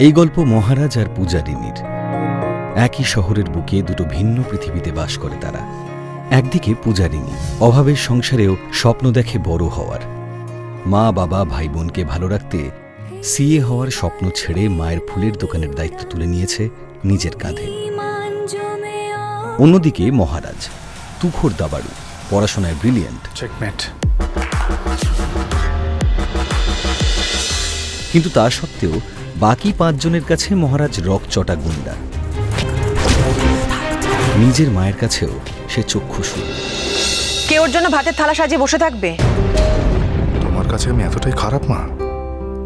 এই গল্প মহারাজ আর পূজারিনীর একই শহরের বুকে দুটো ভিন্ন পৃথিবীতে বাস করে তারা। একদিকে পূজারিনী অভাবের সংসারেও স্বপ্ন দেখে বড় হওয়ার। মা বাবা ভাই বোনকে ভালো রাখতে সিএ হওয়ার স্বপ্ন ছেড়ে মায়ের ফুলের দোকানের দায়িত্ব তুলে নিয়েছে নিজের কাঁধে। অন্যদিকে মহারাজ তুখোর দাবাড়ু পড়াশোনায় ব্রিলিয়েন্ট কিন্তু তা সত্ত্বেও বাকি পাঁচজনের কাছে মহারাজ রকচটা গুন্ডা নিজের মায়ের কাছেও সে চক্ষুষু কে ওর জন্য ভাতের থালা সাজিয়ে বসে থাকবে? তোমার কাছে আমি এতটাই খারাপ মা।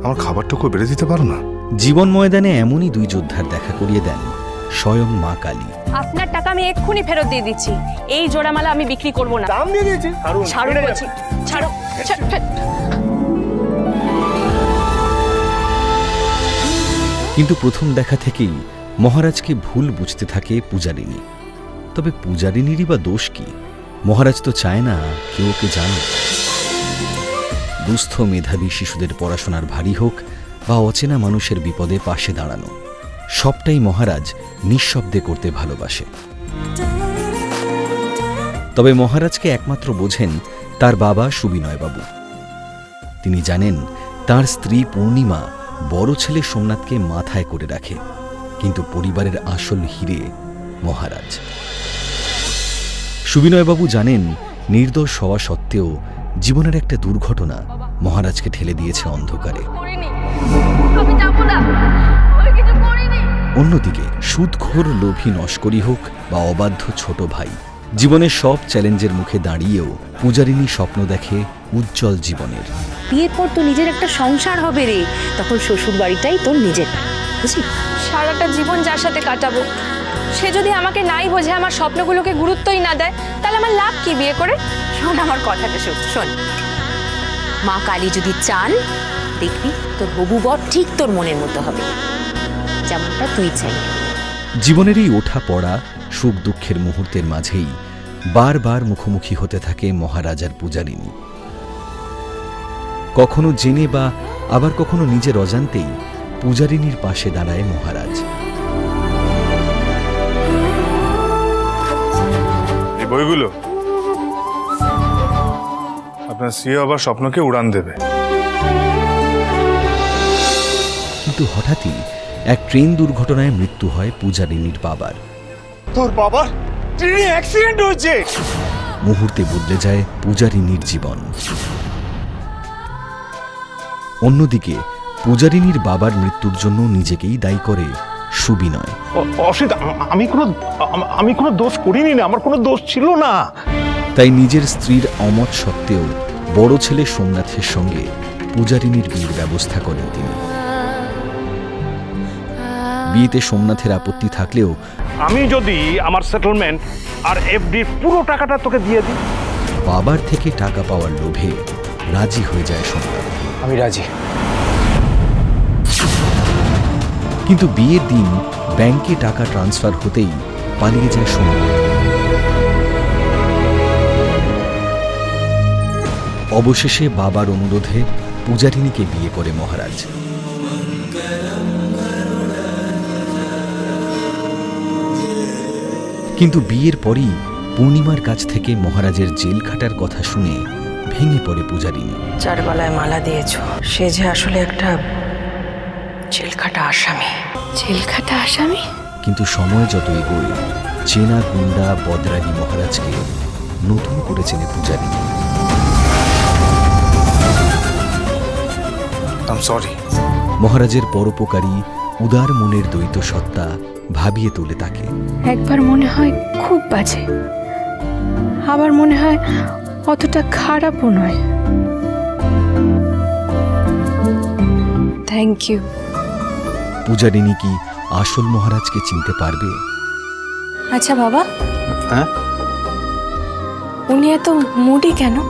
আমার খাবারটুকু বেড়ে দিতে পারো না। জীবন ময়দানে এমনই দুই যোদ্ধার দেখা করিয়ে দেন স্বয়ং মা কালী। আপনার টাকা আমি এক্ষুনি ফেরত দিয়ে দিচ্ছি। এই জোড়ামালা আমি বিক্রি করব না। দাম দিয়ে দিয়েছি। ছাড়ো ছাড়, কিন্তু প্রথম দেখা থেকেই মহারাজকে ভুল বুঝতে থাকে পূজারিনী তবে পূজারিনীরই বা দোষ কি? মহারাজ তো চায় না কেউ ওকে জানুক। দুস্থ মেধাবী শিশুদের পড়াশোনার ভারী হোক বা অচেনা মানুষের বিপদে পাশে দাঁড়ানো। সবটাই মহারাজ নিঃশব্দে করতে ভালোবাসে। তবে মহারাজকে একমাত্র বোঝেন তার বাবা সুবিনয়বাবু। তিনি জানেন তার স্ত্রী পূর্ণিমা বড় ছেলে সোমনাথকে মাথায় করে রাখে, কিন্তু পরিবারের আসল হিরে মহারাজ। সুবিনয়বাবু জানেন, নির্দোষ হওয়া সত্ত্বেও জীবনের একটা দুর্ঘটনা মহারাজকে ঠেলে দিয়েছে অন্ধকারে। অন্যদিকে সুদখোর লোভী নস্করি হোক বা অবাধ্য ছোট ভাই জীবনের সব চ্যালেঞ্জের মুখে দাঁড়িয়েও পূজারিনী স্বপ্ন দেখে উজ্জ্বল জীবনের। বিয়ের পর তো নিজের একটা সংসার হবে রে। তখন শ্বশুর বাড়িটাই তোর নিজের বুঝলি? সারাটা জীবন যার সাথে কাটাবো। সে যদি আমাকে নাই বোঝে আমার স্বপ্নগুলোকে গুরুত্বই না দেয় তাহলে আমার লাভ কি বিয়ে করে? শোন আমার কথাটা শোন শোন। মা কালী যদি চান দেখবি তোর হবু বর ঠিক তোর মনের মতো হবে। যেমনটা তুই চাই। জীবনের এই ওঠা পড়া সুখ দুঃখের মুহূর্তের মাঝেই বারবার মুখোমুখি হতে থাকে মহারাজার পূজারিনী কখনো জেনে বা আবার কখনো নিজের অজান্তেই পূজারিনীর পাশে দাঁড়ায় মহারাজ। এই বইগুলো? আপনার সিও আবার স্বপ্নকে উড়ান দেবে। কিন্তু হঠাৎই এক ট্রেন দুর্ঘটনায় মৃত্যু হয় পূজারিনীর বাবার। তোর বাবার ট্রেনে অ্যাক্সিডেন্ট হয়েছে। মুহূর্তে বদলে যায় পূজারিনীর জীবন। অন্যদিকে পূজারিনীর বাবার মৃত্যুর জন্য নিজেকেই দায়ী করে সুবিনয়। অসিত আমি কোনো আমি কোনো দোষ করিনি না আমার কোনো দোষ ছিল না। তাই নিজের স্ত্রীর অমত সত্ত্বেও বড় ছেলে সোমনাথের সঙ্গে পূজারিনীর বিয়ের ব্যবস্থা করেন তিনি। বিয়েতে সোমনাথের আপত্তি থাকলেও আমি যদি আমার সেটেলমেন্ট আর এফডির পুরো টাকাটা তোকে দিয়ে দিই। বাবার থেকে টাকা পাওয়ার লোভে রাজি হয়ে যায় সোমনাথ আমি রাজি। কিন্তু বিয়ের দিন ব্যাংকে টাকা ট্রান্সফার হতেই পালিয়ে যায় সোমনাথ অবশেষে বাবার অনুরোধে পূজারিনীকে বিয়ে করে মহারাজ। কিন্তু বিয়ের পরই পূর্ণিমার কাছ থেকে মহারাজের জেল খাটার কথা শুনে ভেঙে পড়ে পূজারিনী যার গলায় মালা দিয়েছ। সে যে আসলে একটা জেলখাটা আসামি। জেলখাটা আসামি? কিন্তু সময় যত এগোয় চেনা গুন্ডা বদরাগী মহারাজকে নতুন করে চেনে পূজারী সরি মহারাজের পরোপকারী উদার মনের দ্বৈত সত্তা ভাবিয়ে তোলে তাকে। একবার মনে হয় খুব বাজে। আবার মনে হয় অতটা খারাপও নয়। থ্যাংক ইউ পূজারিনী কি আসল মহারাজকে চিনতে পারবে? আচ্ছা বাবা। হ্যাঁ? উনি এত মুডি কেন?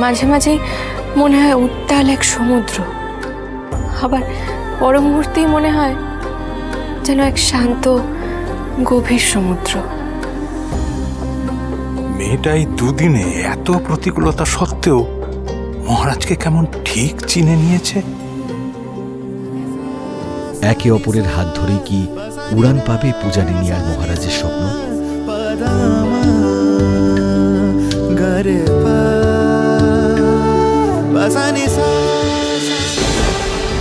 মাঝে মাঝেই মনে হয় উত্তাল এক সমুদ্র। আবার পর মুহূর্তেই মনে হয় যেন এক শান্ত গভীর সমুদ্র। মেয়েটা এই দুদিনে এত প্রতিকূলতা সত্ত্বেও মহারাজকে কেমন ঠিক চিনে নিয়েছে? একে অপরের হাত ধরে কি উড়ান পাবে পূজারিনী আর মহারাজের স্বপ্ন?